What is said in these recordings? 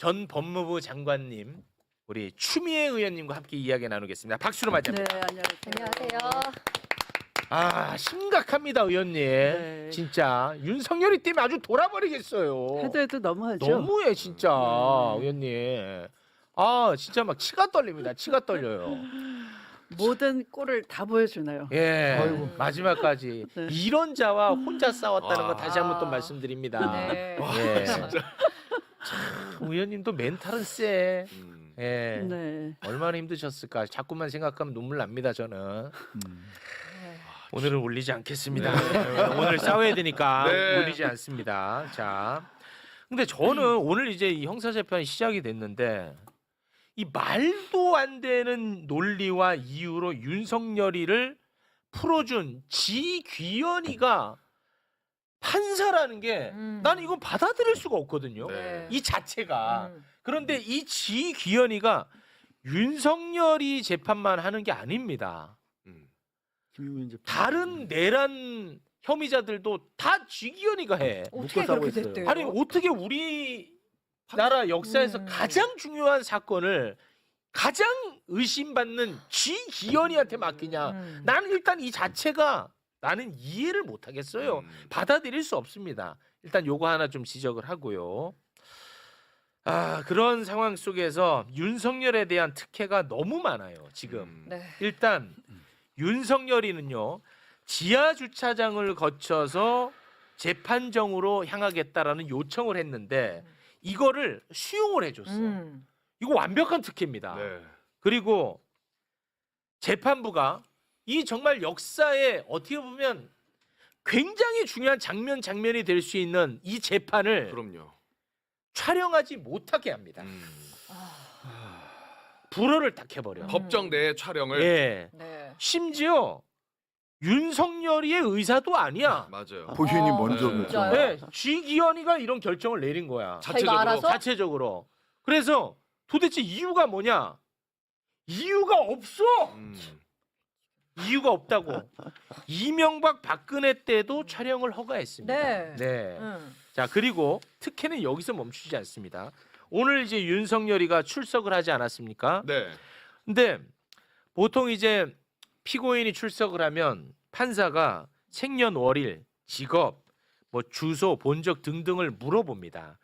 전 법무부 장관님 우리 추미애 의원님과 함께 이야기 나누겠습니다. 박수로 맞이합니다. 네, 안녕하세요. 안녕하세요. 아 심각합니다 의원님. 네. 진짜 윤석열이 때문에 아주 돌아버리겠어요. 해도 해도 너무하죠. 너무해 진짜 음. 의원님. 아 진짜 막 치가 떨립니다. 치가 떨려요. 모든 꼴을 다 보여주나요? 예 아이고. 마지막까지 네. 이런 자와 혼자 싸웠다는 거 와. 다시 한번 또 말씀드립니다. 네. 예. 참 의원님도 멘탈은 세. 음. 예. 네. 얼마나 힘드셨을까. 자꾸만 생각하면 눈물 납니다. 저는. 네. 오늘은 울리지 않겠습니다. 오늘 싸워야 되니까 네. 울리지 않습니다. 자, 근데 저는 오늘 이제 이 형사 재판이 시작이 됐는데 이 말도 안 되는 논리와 이유로 윤석열이를 풀어준 지귀현이가 판사라는 게 음. 나는 이건 받아들일 수가 없거든요. 네. 이 자체가 음. 그런데 이 지귀현이가 윤석열이 재판만 하는 게 아닙니다. 음. 김용현 재판. 다른 내란 혐의자들도 다 지기현이가 해. 어떻게 묶어서 하고 그렇게 있어요. 됐대요? 아니 어떻게 우리 나라 역사에서 음. 가장 중요한 사건을 가장 의심받는 지기현이한테 맡기냐? 음. 나는 일단 이 자체가 나는 이해를 못 하겠어요. 음. 받아들일 수 없습니다. 일단 요거 하나 좀 지적을 하고요. 아 그런 상황 속에서 윤석열에 대한 특혜가 너무 많아요. 지금 음. 네. 일단 윤석열이는요 지하 주차장을 거쳐서 재판정으로 향하겠다라는 요청을 했는데 이거를 수용을 해 줬어. 음. 이거 완벽한 특혜입니다. 네. 그리고 재판부가 이 정말 역사에 어떻게 보면 굉장히 중요한 장면 장면이 될 수 있는 이 재판을 그럼요. 촬영하지 못하게 합니다. 음. 불허를 딱 해버려. 음. 법정 내 촬영을 예. 네. 심지어 윤석열이의 의사도 아니야. 맞아요. 본인이 아, 먼저 네. 네, 지기현이가 이런 결정을 내린 거야. 자체적으로 알아서? 자체적으로. 그래서 도대체 이유가 뭐냐? 이유가 없어. 음. 이유가 없다고. 이명박 박근혜 때도 촬영을 허가했습니다. 네. 네. 음. 자 그리고 특혜는 여기서 멈추지 않습니다. 오늘 이제 윤석열이가 출석을 하지 않았습니까? 네. 근데 보통 이제 피고인이 출석을 하면 판사가 생년월일, 직업, 뭐 주소, 본적 등등을 물어봅니다.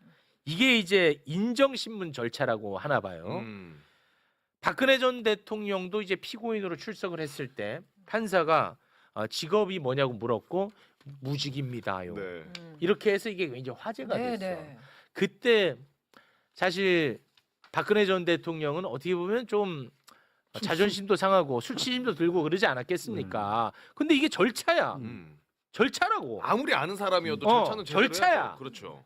이게 이제 인정신문 절차라고 하나 봐요. 음. 박근혜 전 대통령도 이제 피고인으로 출석을 했을 때 판사가 어, 직업이 뭐냐고 물었고 무직입니다요. 네. 음. 이렇게 해서 이게 이제 화제가 네, 됐어. 네. 그때 사실 박근혜 전 대통령은 어떻게 보면 좀 자존심도 상하고 술취심도 들고 그러지 않았겠습니까? 근데 이게 절차야. 음. 절차라고. 아무리 아는 사람이어도 어, 절차는 절차야. 해야죠. 그렇죠.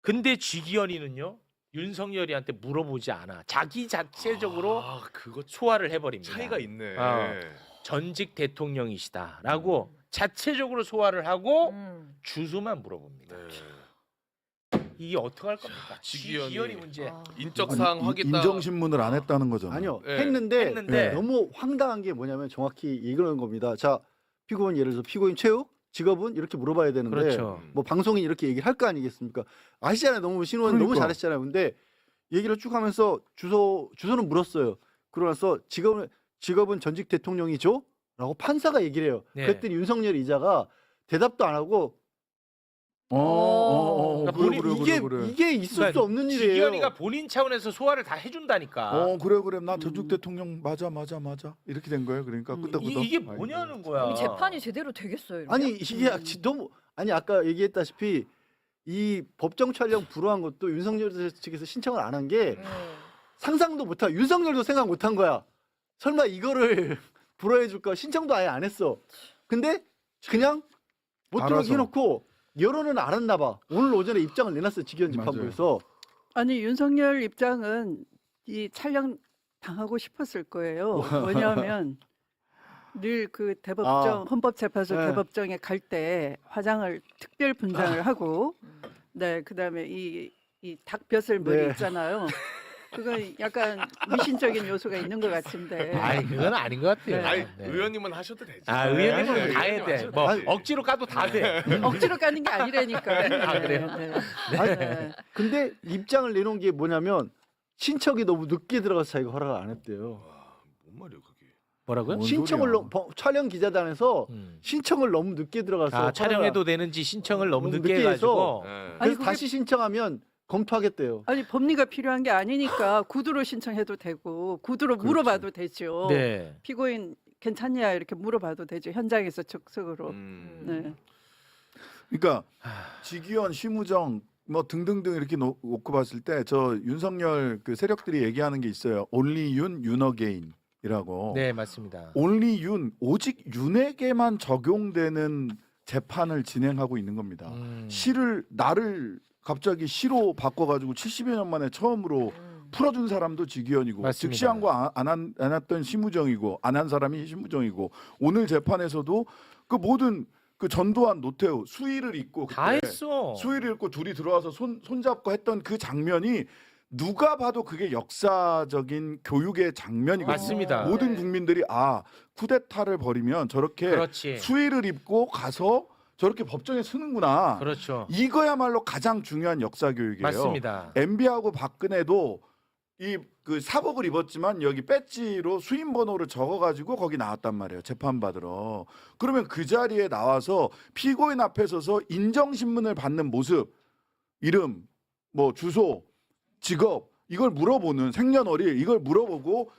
근데 쥐기현이는요 윤석열이한테 물어보지 않아. 자기 자체적으로 아, 그거 소화를 해버립니다. 차이가 있네. 어. 전직 대통령이시다라고 자체적으로 소화를 하고 음. 주소만 물어봅니다. 네. 이게 어떻게 할 겁니까? 지기현이- 지기현이 문제. 아. 인적 사항 이- 확인다. 인정신문을 안 했다는 거잖아요. 아니요 네. 했는데, 했는데 너무 황당한 게 뭐냐면 정확히 이런 겁니다. 자 피고인 예를 들어 서 피고인 최욱 직업은 이렇게 물어봐야 되는데 그렇죠. 음. 뭐 방송인 이렇게 얘기를 할 거 아니겠습니까? 아시잖아요. 너무 신원 너무 그러니까. 잘했잖아요. 근데 얘기를 쭉 하면서 주소 주소는 물었어요. 그러고 나서 직업은 직업은 전직 대통령이죠?라고 판사가 얘기를 해요. 네. 그랬더니 윤석열 이자가 대답도 안 하고 어, 어, 어, 그러니까 그래, 본인- 그래, 이게 그래, 그래. 이게 있을 그러니까 수 없는 일이에요. 지기현이가 본인 차원에서 소화를 다 해준다니까. 어, 그래, 그래. 나 전직 음. 대통령 맞아, 맞아, 맞아. 이렇게 된 거예요. 그러니까 음, 끄덕끄덕. 이, 게. 뭐냐는 거야. 이 재판이 제대로 되겠어요. 이러면? 아니 이게 음. 지- 너무 아니 아까 얘기했다시피 이 법정 촬영 불허한 것도 윤석열 측에서 신청을 안 한 게 음. 상상도 못하 윤석열도 생각 못한 거야. 설마 이거를 불허해 줄까 신청도 아예 안 했어. 근데 그냥 못 들어오게 알아서. 해놓고 여론은 알았나 봐. 오늘 오전에 입장을 내놨어요 직위원. 재판부에서. 아니 윤석열 입장은 이 촬영 당하고 싶었을 거예요. 왜냐하면 늘 그 대법정 아. 헌법재판소 네. 대법정에 갈 때 화장을 특별 분장을 하고 음. 네 그다음에 이 이 닭벼슬 머리 네. 있잖아요. 그건 약간 미신적인 요소가 있는 것 같은데. 아이 그건 아닌 것 같아요. 네. 아니 네. 의원님은 하셔도 되지. 아 의원님은 네, 다 해야 의원님 돼. 하셔도 뭐 아니, 억지로 까도 다 돼. 억지로 까는 게 아니라니까. 아, 그래요? 네, 아니, 네. 근데 입장을 내놓은 게 뭐냐면 신청이 너무 늦게 들어가서 자기가 허락을 안 했대요. 와, 뭔 말이야 그게. 뭐라고요? 뭔 신청을 소리야. 너무 버- 촬영 기자단에서 음. 신청을 너무 늦게 들어가서 아 허락을- 촬영해도 되는지 신청을 너무 너무 늦게 늦게 해가지고 네. 아니, 그래서 그게- 다시 신청하면 검토하겠대요. 아니 법리가 필요한 게 아니니까 구두로 신청해도 되고 구두로 그렇지. 물어봐도 되죠. 네. 피고인 괜찮냐 이렇게 물어봐도 되죠. 현장에서 즉석으로. 음. 네. 그러니까 직위원, 심우정 뭐 등등등 이렇게 놓- 놓고 봤을 때 저 윤석열 그 세력들이 얘기하는 게 있어요. 온리 윤, 윤어게인이라고. 네 맞습니다. 온리 윤, 오직 윤에게만 적용되는 재판을 진행하고 있는 겁니다. 음. 시를 나를 갑자기 시로 바꿔가지고 70여 년 만에 처음으로 풀어준 사람도 직위원이고 맞습니다. 즉시한 거안안안 했던 심우정이고 안 한 사람이 심우정이고 오늘 재판에서도 그 모든 그 전두환 노태우 수의를 입고 다 그때 했어. 수의를 입고 둘이 들어와서 손 손잡고 했던 그 장면이 누가 봐도 그게 역사적인 교육의 장면이거든요. 맞습니다. 모든 국민들이 아 쿠데타를 벌이면 저렇게 그렇지. 수의를 입고 가서 저렇게 법정에 서는구나. 그렇죠. 이거야말로 가장 중요한 역사 교육이에요. 맞습니다. MB하고 박근혜도 이 그 사복을 입었지만 여기 배지로 수임 번호를 적어가지고 거기 나왔단 말이에요. 재판 받으러. 그러면 그 자리에 나와서 피고인 앞에 서서 인정 신문을 받는 모습, 이름, 뭐 주소, 직업 이걸 물어보는 생년월일 이걸 물어보고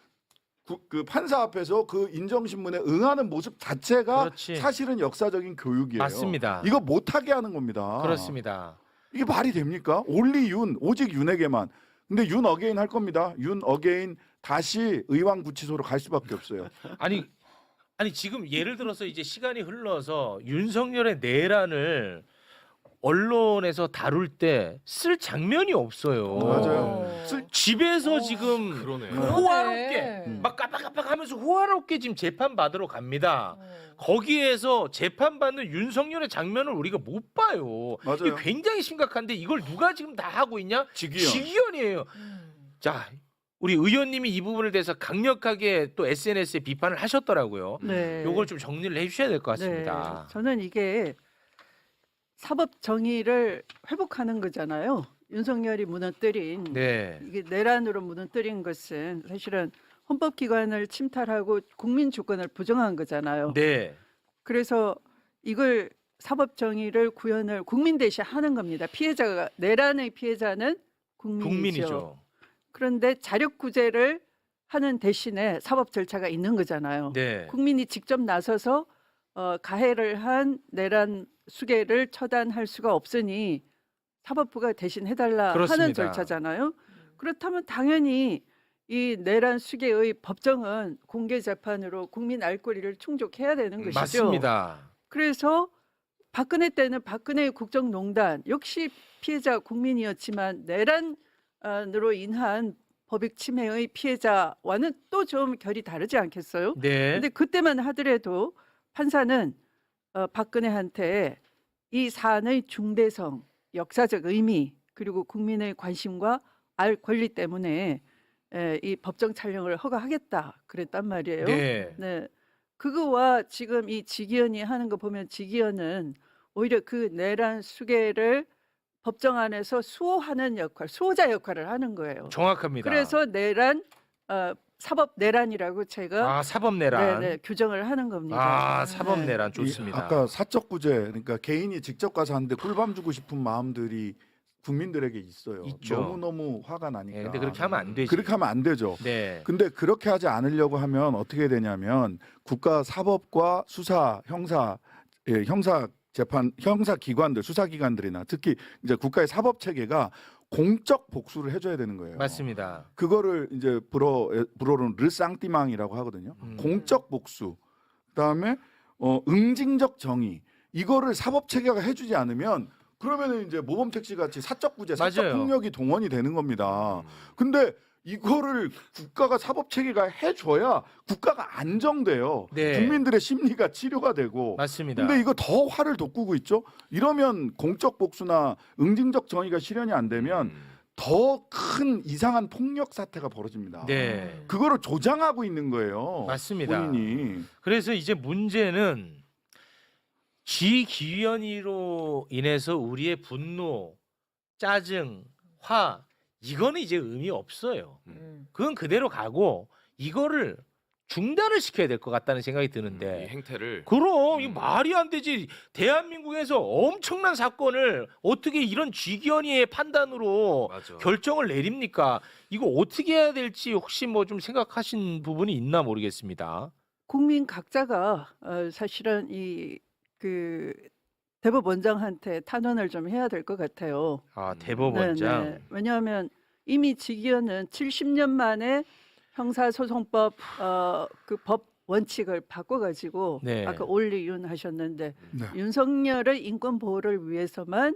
구- 그 판사 앞에서 그 인정 신문에 응하는 모습 자체가 그렇지. 사실은 역사적인 교육이에요. 맞습니다. 이거 못하게 하는 겁니다. 그렇습니다. 이게 말이 됩니까? 올리 윤 오직 윤에게만. 근데 윤 어게인 할 겁니다. 윤 어게인 다시 의왕 구치소로 갈 수밖에 없어요. 아니 아니 지금 예를 들어서 이제 시간이 흘러서 윤석열의 내란을 언론에서 다룰 때 쓸 장면이 없어요. 맞아요. 쓸- 집에서 지금 그러네. 음. 호화롭게 음. 막 깜빡깜빡하면서 호화롭게 지금 재판 받으러 갑니다. 거기에서 재판 받는 윤석열의 장면을 우리가 못 봐요. 이게 맞아요. 굉장히 심각한데 이걸 누가 지금 다 하고 있냐? 직위원. 직위원이에요. 음. 자, 우리 의원님이 이 부분에 대해서 강력하게 또 SNS에 비판을 하셨더라고요. 네. 요걸 좀 정리를 해주셔야 될 것 같습니다. 네. 저는 이게 사법 정의를 회복하는 거잖아요. 윤석열이 무너뜨린 네, 이게 내란으로 무너뜨린 것은 사실은 헌법기관을 침탈하고 국민 주권을 부정한 거잖아요. 네, 그래서 이걸 사법 정의를 구현을 국민 대신 하는 겁니다. 피해자가 내란의 피해자는 국민이죠. 국민이죠. 그런데 자력 구제를 하는 대신에 사법 절차가 있는 거잖아요. 네, 국민이 직접 나서서 어, 가해를 한 내란 수계를 처단할 수가 없으니 사법부가 대신 해달라 그렇습니다. 하는 절차잖아요. 그렇다면 당연히 이 내란 수계의 법정은 공개 재판으로 국민 알 권리를 충족해야 되는 것이죠. 맞습니다. 그래서 박근혜 때는 박근혜 국정농단 역시 피해자 국민이었지만 내란으로 인한 법익 침해의 피해자와는 또 좀 결이 다르지 않겠어요? 네, 근데 그때만 하더라도 판사는 어, 박근혜한테 이 사안의 중대성, 역사적 의미 그리고 국민의 관심과 알 권리 때문에 에, 이 법정 촬영을 허가하겠다 그랬단 말이에요. 네, 네. 그거와 지금 이 지기현이 하는 거 보면 지기현은 오히려 그 내란 수계를 법정 안에서 수호하는 역할, 수호자 역할을 하는 거예요. 정확합니다. 그래서 내란 어, 사법 내란이라고 제가 아 사법 내란. 네, 네, 규정을 하는 겁니다. 아 사법 네. 내란 이 좋습니다. 아까 사적 구제 그러니까 개인이 직접 가서 하는데 꿀밤 주고 싶은 마음들이 국민들에게 있어요. 있죠. 너무 너무 화가 나니까. 네, 근데 그렇게 하면 안 되지. 그렇게 하면 안 되죠. 네, 근데 그렇게 하지 않으려고 하면 어떻게 되냐면 국가 사법과 수사 형사 예, 형사 재판 형사 기관들 수사 기관들이나 특히 이제 국가의 사법 체계가 공적 복수를 해줘야 되는 거예요. 맞습니다. 그거를 이제 불어 불어로는 르상띠망이라고 하거든요. 음. 공적 복수. 그다음에 어 응징적 정의. 이거를 사법 체계가 해주지 않으면 그러면은 이제 모범 택시 같이 사적 구제, 사적 맞아요. 폭력이 동원이 되는 겁니다. 음. 근데 이거를 국가가 사법 체계가 해줘야 국가가 안정돼요. 네. 국민들의 심리가 치료가 되고. 맞습니다. 근데 이거 더 화를 돋구고 있죠. 이러면 공적 복수나 응징적 정의가 실현이 안 되면 음. 더큰 이상한 폭력 사태가 벌어집니다. 네. 그거를 조장하고 있는 거예요. 맞습니다. 본인이. 그래서 이제 문제는 지기현이로 인해서 우리의 분노, 짜증, 화 이거는 이제 의미 없어요. 음. 그건 그대로 가고 이거를 중단을 시켜야 될 것 같다는 생각이 음, 이 드는데 행태를 그럼 이 음. 말이 안 되지 대한민국에서 엄청난 사건을 어떻게 이런 쥐기현이의 판단으로 맞아. 결정을 내립니까? 이거 어떻게 해야 될지 혹시 뭐 좀 생각하신 부분이 있나 모르겠습니다. 국민 각자가 어, 사실은 이 그 대법원장한테 탄원을 좀 해야 될 것 같아요. 아 음. 대법원장. 네, 네. 왜냐하면 이미 직위원은 70년 만에 형사소송법 어, 그법 원칙을 바꿔가지고 네. 아까 올리윤 하셨는데 네. 윤석열의 인권 보호를 위해서만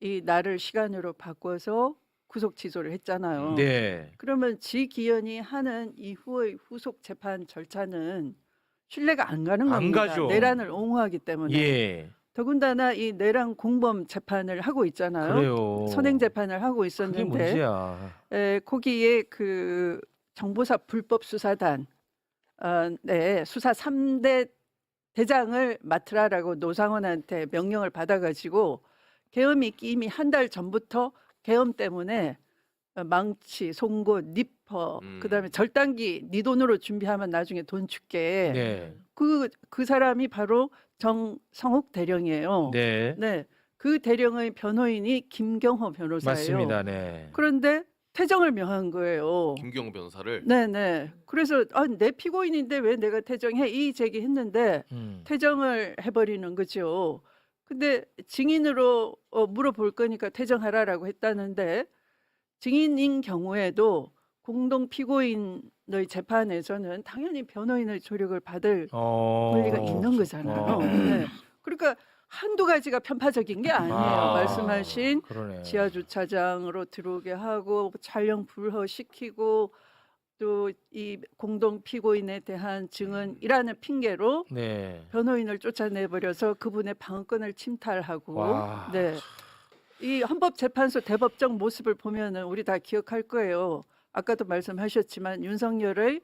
이 날을 시간으로 바꿔서 구속 취소를 했잖아요. 네. 그러면 지기현이 하는 이후의 후속 재판 절차는 신뢰가 안 가는 안 겁니다. 가죠. 내란을 옹호하기 때문에. 예. 더군다나 이 내란 공범 재판을 하고 있잖아요. 그래요. 선행 재판을 하고 그게 있었는데 문제야. 에, 거기에 그 정보사 불법 수사단 어, 네, 수사 3대 대장을 맡으라라고 노상원한테 명령을 받아가지고 계엄이 이미 한 달 전부터 계엄 때문에 어, 망치, 송곳, 니퍼, 음. 그다음에 절단기 네 돈으로 준비하면 나중에 돈 줄게. 네. 그, 그 사람이 바로 정성욱 대령이에요. 네. 네. 그 대령의 변호인이 김경호 변호사예요. 맞습니다. 네. 그런데 퇴정을 명한 거예요. 김경호 변호사를 네네. 그래서 아, 내 피고인인데 왜 내가 퇴정해 이 제기했는데 음. 퇴정을 해버리는 거죠. 근데 증인으로 어, 물어볼 거니까 퇴정하라라고 했다는데 증인인 경우에도 공동 피고인의 재판에서는 당연히 변호인의 조력을 받을 어. 권리가 있는 거잖아요. 어. 네. 그러니까 한두 가지가 편파적인 게 아니에요. 아. 말씀하신 그러네. 지하 주차장으로 들어오게 하고 촬영 불허시키고 또 이 공동 피고인에 대한 증언이라는 핑계로 네. 변호인을 쫓아내 버려서 그분의 방어권을 침탈하고 와. 네. 이 헌법재판소 대법정 모습을 보면은 우리 다 기억할 거예요. 아까도 말씀하셨지만 윤석열의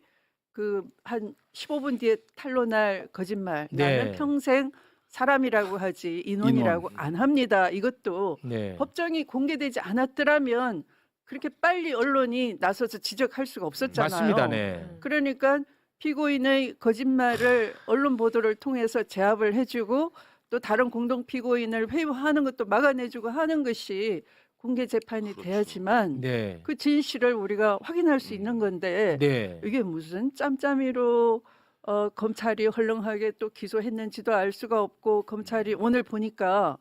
그 한 15분 뒤에 탄로날 거짓말 네. 나는 평생 사람이라고 하지 인원이라고 인원. 안 합니다. 이것도 네. 법정이 공개되지 않았더라면 그렇게 빨리 언론이 나서서 지적할 수가 없었잖아요. 맞습니다. 네. 그러니까 피고인의 거짓말을 언론 보도를 통해서 제압을 해주고 또 다른 공동 피고인을 회유하는 것도 막아내주고 하는 것이 공개 재판이 그렇죠. 돼야지만 네. 그 진실을 우리가 확인할 수 있는 건데 네. 이게 무슨 짬짬이로 어, 검찰이 헐렁하게 또 기소했는지도 알 수가 없고 검찰이 오늘 보니까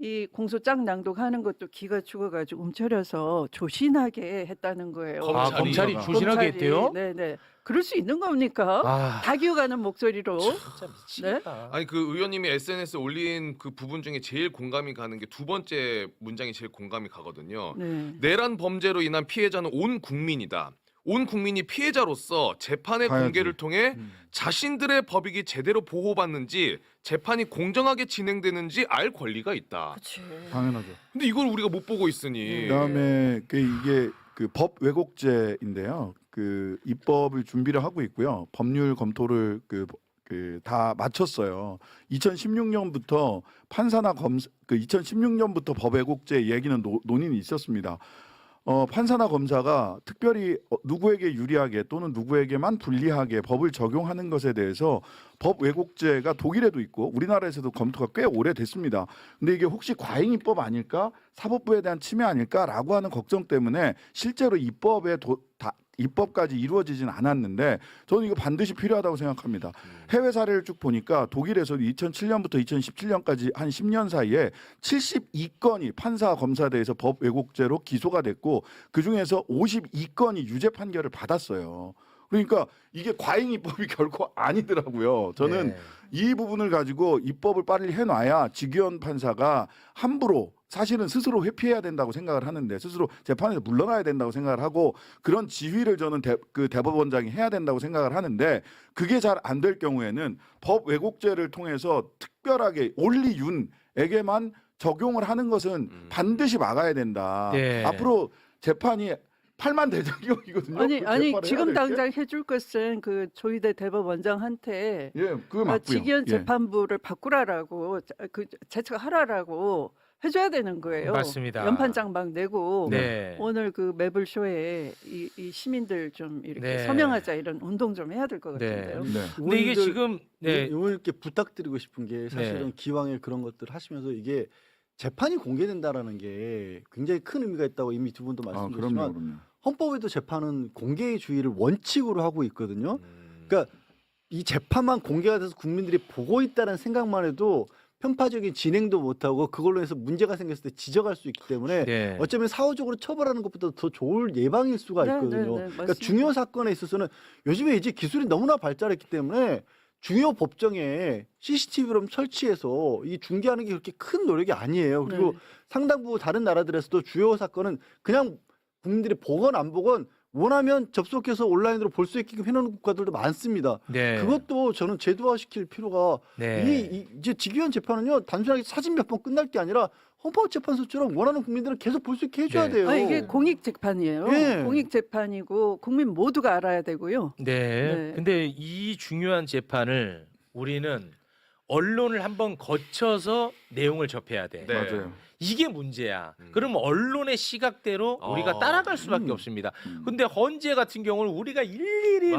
이 공소장 낭독하는 것도 기가 죽어가지고 움츠려서 조신하게 했다는 거예요. 아, 검찰이- 검찰이 검찰이 조신하게 했대요? 네네. 그럴 수 있는 겁니까? 아, 다 기어가는 목소리로. 진짜 미치겠다. 아니 그 의원님이 SNS에 올린 그 부분 중에 제일 공감이 가는 게 두 번째 문장이 제일 공감이 가거든요. 네. 내란 범죄로 인한 피해자는 온 국민이다. 온 국민이 피해자로서 재판의 가야지. 공개를 통해 음. 자신들의 법익이 제대로 보호받는지 재판이 공정하게 진행되는지 알 권리가 있다. 그치. 당연하죠. 근데 이걸 우리가 못 보고 있으니 그다음에 그 이게 그 법 왜곡죄인데요. 그 입법을 준비를 하고 있고요. 법률 검토를 그 그 다 마쳤어요. 2016년부터 판사나 검사 그 2016년부터 법 왜곡죄 얘기는 노, 논의는 있었습니다. 어, 판사나 검사가 특별히 어, 누구에게 유리하게 또는 누구에게만 불리하게 법을 적용하는 것에 대해서 법 왜곡죄가 독일에도 있고 우리나라에서도 검토가 꽤 오래됐습니다. 근데 이게 혹시 과잉 입법 아닐까? 사법부에 대한 침해 아닐까라고 하는 걱정 때문에 실제로 입법에 도, 다, 입법까지 이루어지진 않았는데 저는 이거 반드시 필요하다고 생각합니다. 해외 사례를 쭉 보니까 독일에서 2007년부터 2017년까지 한 10년 사이에 72건이 판사 검사대에서 법 왜곡죄로 기소가 됐고 그 중에서 52건이 유죄 판결을 받았어요. 그러니까 이게 과잉 입법이 결코 아니더라고요. 저는 네. 이 부분을 가지고 입법을 빨리 해놔야 직위원 판사가 함부로 사실은 스스로 회피해야 된다고 생각을 하는데 스스로 재판에서 물러나야 된다고 생각을 하고 그런 지휘를 저는 대, 그 대법원장이 해야 된다고 생각을 하는데 그게 잘 안 될 경우에는 법 왜곡죄를 통해서 특별하게 올리 윤에게만 적용을 하는 것은 음. 반드시 막아야 된다. 네. 앞으로 재판이 팔만 대장경이거든요. 아니 그 아니 지금. 당장 해줄 것은 그 조희대 대법원장한테 예, 그거 어, 맞고요. 직위원 예. 재판부를 바꾸라라고 자- 그 제청하라라고 해줘야 되는 거예요. 맞습니다. 연판장 막 내고 네. 오늘 그 매블쇼에 이, 이 시민들 좀 이렇게 네. 서명하자 이런 운동 좀 해야 될것 네. 같은데요. 네. 근데 이게 의원님들 지금 네. 의원님께 부탁드리고 싶은 게 사실은 네. 기왕에 그런 것들 하시면서 이게 재판이 공개된다라는 게 굉장히 큰 의미가 있다고 이미 두 분도 아, 말씀드렸지만 그럼요, 그럼요. 헌법에도 재판은 공개의 주의를 원칙으로 하고 있거든요. 음. 그러니까 이 재판만 공개가 돼서 국민들이 보고 있다는 생각만 해도 편파적인 진행도 못하고 그걸로 해서 문제가 생겼을 때 지적할 수 있기 때문에 네. 어쩌면 사후적으로 처벌하는 것보다 더 좋을 예방일 수가 네, 있거든요. 네, 네, 그러니까 맞습니다. 중요 사건에 있어서는 요즘에 이제 기술이 너무나 발달했기 때문에 중요 법정에 CCTV를 설치해서 이 중계하는 게 그렇게 큰 노력이 아니에요. 그리고 네. 상당부 다른 나라들에서도 주요 사건은 그냥 국민들이 보건 안 보건 원하면 접속해서 온라인으로 볼 수 있게끔 해놓은 국가들도 많습니다. 네. 그것도 저는 제도화시킬 필요가 네. 이, 이 이제 직위원 재판은요 단순하게 사진 몇 번 끝날 게 아니라 헌법 재판소처럼 원하는 국민들은 계속 볼 수 있게 해줘야 네. 돼요. 아, 이게 공익 재판이에요. 예. 공익 재판이고 국민 모두가 알아야 되고요. 네. 네. 근데 이 중요한 재판을 우리는 언론을 한번 거쳐서 내용을 접해야 돼. 네. 맞아요. 이게 문제야. 음. 그럼 언론의 시각대로 우리가 어. 따라갈 수밖에 음. 없습니다. 음. 근데 헌재 같은 경우는 우리가 일일이.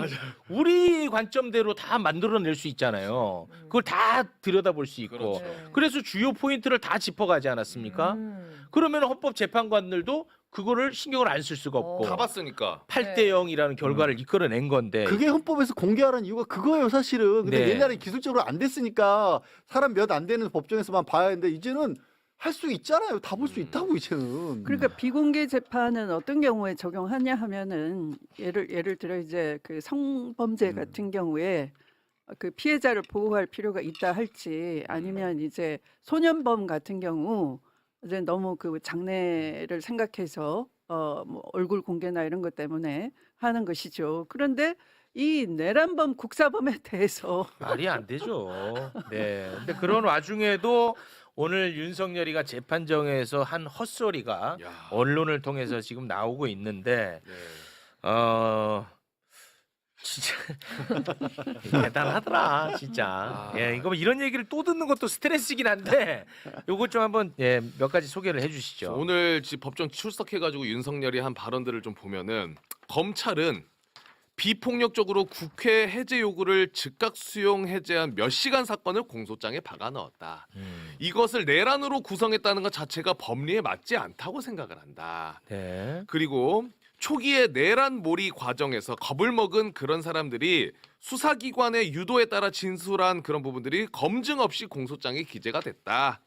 우리 관점대로 다 만들어낼 수 있잖아요. 그걸 다 들여다볼 수 있고. 그렇죠. 그래서 주요 포인트를 다 짚어가지 않았습니까? 음. 그러면 헌법재판관들도 그거를 신경을 안 쓸 수가 없고 다 봤으니까. 8대 0이라는 결과를 이끌어낸 건데 그게 헌법에서 공개하라는 이유가 그거예요, 사실은. 근데 네. 옛날에 기술적으로 안 됐으니까 사람 몇 안 되는 법정에서만 봐야 하는데 이제는 할 수 있잖아요. 다 볼수 음. 있다고 이제는. 그러니까 비공개 재판은 어떤 경우에 적용하냐 하면은 예를 예를 들어 이제 그 성범죄 음. 같은 경우에 그 피해자를 보호할 필요가 있다 할지 아니면 이제 소년범 같은 경우 이제 너무 그 장래를 생각해서 어 뭐 얼굴 공개나 이런 것 때문에 하는 것이죠. 그런데 이 내란범 국사범에 대해서 말이 안 되죠. 네. 근데 그런 와중에도 오늘 윤석열이가 재판정에서 한 헛소리가 야. 언론을 통해서 지금 나오고 있는데 네. 어 진짜 대단하더라 진짜. 아. 예, 이거 뭐 이런 얘기를 또 듣는 것도 스트레스긴 한데 요거 좀 한번 예, 몇 가지 소개를 해주시죠. 오늘 지 법정 출석해가지고 윤석열이 한 발언들을 좀 보면은 검찰은 비폭력적으로 국회 해제 요구를 즉각 수용 해제한 몇 시간 사건을 공소장에 박아 넣었다. 음, 이것을 내란으로 구성했다는 것 자체가 법리에 맞지 않다고 생각을 한다. 네. 그리고 초기에 내란 몰이 과정에서 겁을 먹은 그런 사람들이 수사기관의 유도에 따라 진술한 그런 부분들이 검증 없이 공소장에 기재가 됐다.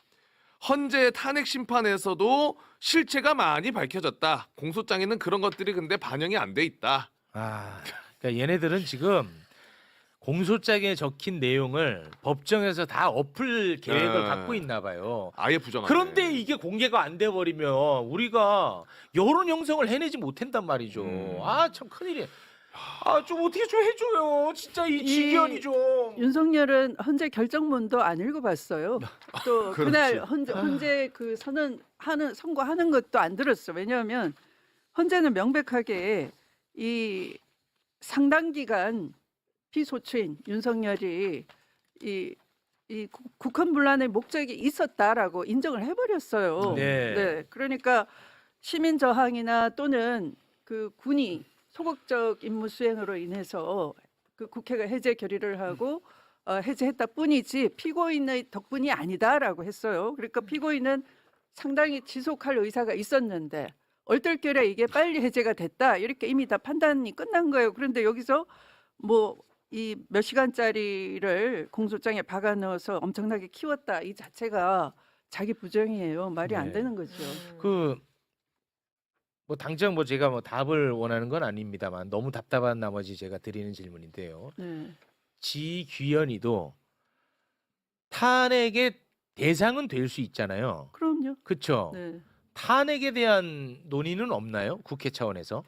헌재 탄핵 심판에서도 실체가 많이 밝혀졌다. 공소장에는 그런 것들이 근데 반영이 안 돼 있다. 아, 그러니까 얘네들은 지금 공소장에 적힌 내용을 법정에서 다 엎을 계획을 네. 갖고 있나 봐요. 아예 부정하네. 그런데 이게 공개가 안 돼 버리면 우리가 여론 형성을 해내지 못한단 말이죠. 음. 아 참 큰일이야. 아좀 어떻게 좀 해줘요. 진짜 이이 직연이 좀. 윤석열은 헌재 결정문도 안 읽어봤어요. 또 그렇지. 그날 헌재, 헌재 그 선언 하는 선고하는 것도 안 들었어. 왜냐하면 헌재는 명백하게 이 상당 기간 피소추인 윤석열이 이, 이 국- 국헌 분란의 목적이 있었다라고 인정을 해버렸어요. 네. 그러니까 시민 저항이나 또는 그 군이 소극적 임무 수행으로 인해서 그 국회가 해제 결의를 하고 어, 해제했다 뿐이지 피고인의 덕분이 아니다라고 했어요. 그러니까 피고인은 상당히 지속할 의사가 있었는데 얼떨결에 이게 빨리 해제가 됐다 이렇게 이미 다 판단이 끝난 거예요. 그런데 여기서 뭐 이 몇 시간짜리를 공소장에 박아 넣어서 엄청나게 키웠다 이 자체가 자기 부정이에요. 말이 안 네. 되는 거죠. 그 뭐 당장 뭐 제가 뭐 답을 원하는 건 아닙니다만 너무 답답한 나머지 제가 드리는 질문인데요. 네. 지귀현이도 탄핵의 대상은 될 수 있잖아요. 그럼요. 그렇죠. 네. 탄핵에 대한 논의는 없나요? 국회 차원에서?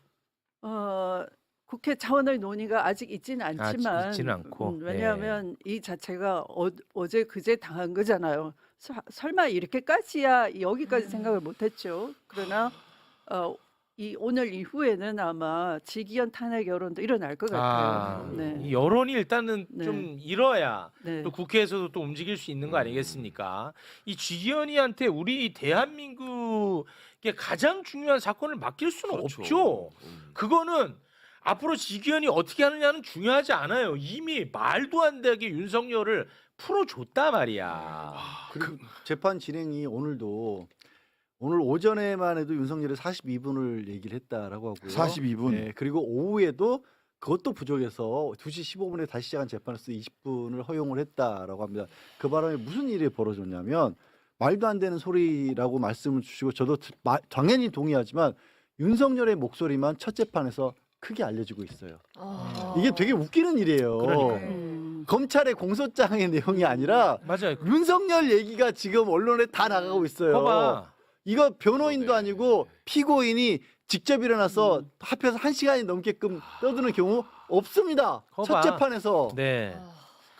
어, 국회 차원의 논의가 아직 있지는 아직 않지만 있지는 않고, 음, 왜냐하면 네. 이 자체가 어, 어제 그제 당한 거잖아요. 서- 설마 이렇게까지야 여기까지 생각을 못했죠. 그러나 어, 이 오늘 이후에는 아마 지기현 탄핵 여론도 일어날 것 같아요. 아, 네. 이 여론이 일단은 네. 좀 일어야 네. 또 국회에서도 또 움직일 수 있는 거 아니겠습니까? 이 쥐기현이한테 우리 대한민국의 가장 중요한 사건을 맡길 수는 그렇죠. 없죠. 음. 그거는 앞으로 지기현이 어떻게 하느냐는 중요하지 않아요. 이미 말도 안 되게 윤석열을 풀어줬단 말이야. 그리고 재판 진행이 오늘도 오늘 오전에만 해도 윤석열이 42분을 얘기를 했다라고 하고요. 42분. 네, 그리고 오후에도 그것도 부족해서 2시 15분에 다시 시작한 재판에서 20분을 허용을 했다라고 합니다. 그 바람에 무슨 일이 벌어졌냐면 말도 안 되는 소리라고 말씀을 주시고 저도 드- 마- 당연히 동의하지만 윤석열의 목소리만 첫 재판에서 크게 알려지고 있어요. 아. 이게 되게 웃기는 일이에요. 그러니까요. 음. 검찰의 공소장의 내용이 아니라 맞아요. 윤석열 얘기가 지금 언론에 다 나가고 있어요. 봐봐. 이거 변호인도 그러네. 아니고 피고인이 직접 일어나서 합해서 한 시간이 넘게끔 떠드는 경우 없습니다. 거봐. 첫 재판에서 네. 아.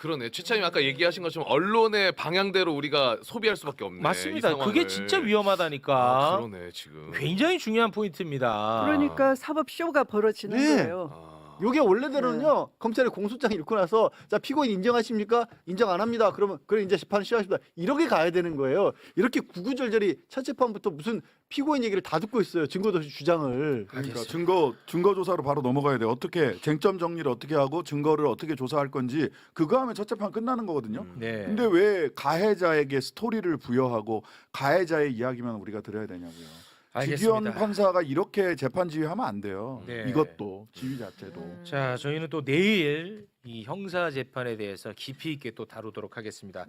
그러네. 최차님 아까 얘기하신 것처럼 언론의 방향대로 우리가 소비할 수밖에 없네. 이 맞습니다. 상황을. 그게 진짜 위험하다니까. 아, 그러네 지금. 굉장히 중요한 포인트입니다. 그러니까 사법 쇼가 벌어지는 네. 거예요. 아. 요게 원래대로는요 검찰의 공소장 읽고 나서 자 피고인 인정하십니까 인정 안 합니다 그러면 그래 이제 재판 시작합니다 이렇게 가야 되는 거예요 이렇게 구구절절히 첫 재판부터 무슨 피고인 얘기를 다 듣고 있어요 증거도 없이 주장을 그러니까 증거 증거 조사로 바로 넘어가야 돼. 어떻게 쟁점 정리를 어떻게 하고 증거를 어떻게 조사할 건지 그거 하면 첫 재판 끝나는 거거든요. 음. 네. 근데 왜 가해자에게 스토리를 부여하고 가해자의 이야기만 우리가 들어야 되냐고요. 알겠습니다. 판사가 이렇게 재판 지휘하면 안 돼요. 네. 이것도 지휘 자체도. 음. 자, 저희는 또 내일 이 형사 재판에 대해서 깊이 있게 또 다루도록 하겠습니다.